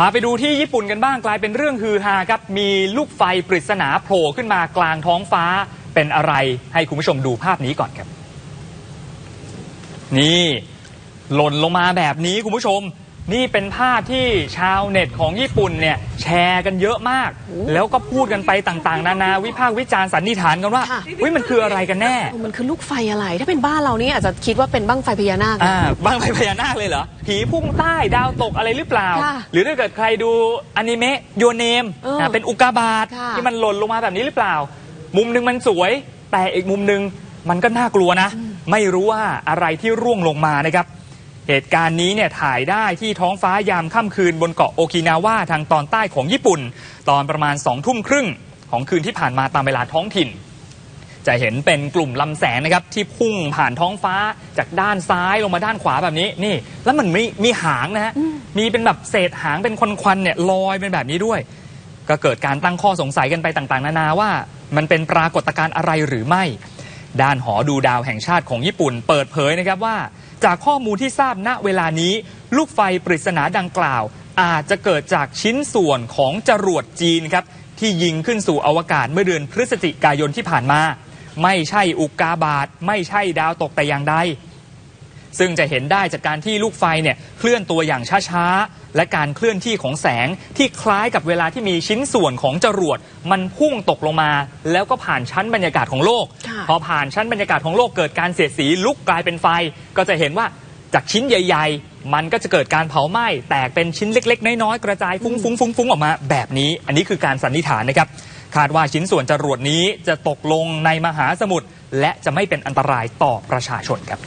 พาไปดูที่ญี่ปุ่นกันบ้างกลายเป็นเรื่องฮือฮาครับ มีลูกไฟปริศนาโผล่ขึ้นมากลางท้องฟ้าเป็นอะไรให้คุณผู้ชมดูภาพนี้ก่อนครับ นี่ หล่นลงมาแบบนี้คุณผู้ชม นี่เป็นภาพที่ชาวเน็ตของญี่ปุ่นเนี่ยแชร์กันเยอะมาก แล้วก็พูดกันไปต่างๆ นานาวิพากษ์วิจารณ์สันนิษฐานกันว่าค่ะเฮ้ยมันคืออะไรกันแน่ มันคือลูกไฟอะไร ถ้าเป็นบ้านเรานี่อาจจะคิดว่าเป็นบ้างไฟพญานาคนะอ่าบ้างไฟพญานาคเลยเหรอ ผีพุ่งใต้ดาวตกอะไรหรือเปล่าค่ะหรือถ้าเกิดใครดูอนิเมะโยเนมเอออ่เป็นอุกกาบาตค่ะที่มันหล่นลงมาแบบนี้หรือเปล่า มุมหนึ่งมันสวย แต่อีกมุมหนึ่งมันก็น่ากลัวนะ ไม่รู้ว่าอะไรที่ร่วงลงมานะครับ เหตุการณ์นี้เนี่ยถ่ายได้ที่ท้องฟ้ายามค่ำคืนบนเกาะโอกินาวาทางตอนใต้ของญี่ปุ่น ตอนประมาณสองทุ่มครึ่งของคืนที่ผ่านมาตามเวลาท้องถิ่น จะเห็นเป็นกลุ่มลำแสงนะครับที่พุ่งผ่านท้องฟ้าจากด้านซ้ายลงมาด้านขวาแบบนี้นี่ แล้วมันมีมีหางนะฮะมีเป็นแบบเศษหางเป็นควันๆเนี่ยลอยเป็นแบบนี้ด้วย ก็เกิดการตั้งข้อสงสัยกันไปต่างๆ นานาว่า มันเป็นปรากฏการณ์อะไรหรือไม่ ด้านหอดูดาวแห่งชาติของญี่ปุ่น เปิดเผยนะครับว่า จากข้อมูลที่ทราบณเวลานี้ ลูกไฟปริศนาดังกล่าว อาจจะเกิดจากชิ้นส่วนของจรวดจีนครับที่ยิงขึ้นสู่อวกาศเมื่อเดือนพฤศจิกายนที่ผ่านมา ไม่ใช่อุกกาบาตไม่ใช่ดาวตกแต่อย่างใด ซึ่งจะเห็นได้จากการที่ลูกไฟเนี่ยเคลื่อนตัวอย่างช้าๆ และการเคลื่อนที่ของแสงที่คล้ายกับเวลาที่มีชิ้นส่วนของจรวด มันพุ่งตกลงมา แล้วก็ผ่านชั้นบรรยากาศของโลกค่ะพอผ่านชั้นบรรยากาศของโลกเกิดการเสียดสีลุกกลายเป็นไฟ ก็จะเห็นว่าจากชิ้นใหญ่ ๆ มันก็จะเกิดการเผาไหม้แตกเป็นชิ้นเล็ก ๆ น้อยๆกระจายฟุ้งๆๆๆออกมาแบบนี้ อันนี้คือการสันนิษฐานนะครับคาดว่าชิ้นส่วนจรวดนี้จะตกลงในมหาสมุทรและจะไม่เป็นอันตรายต่อประชาชนครับ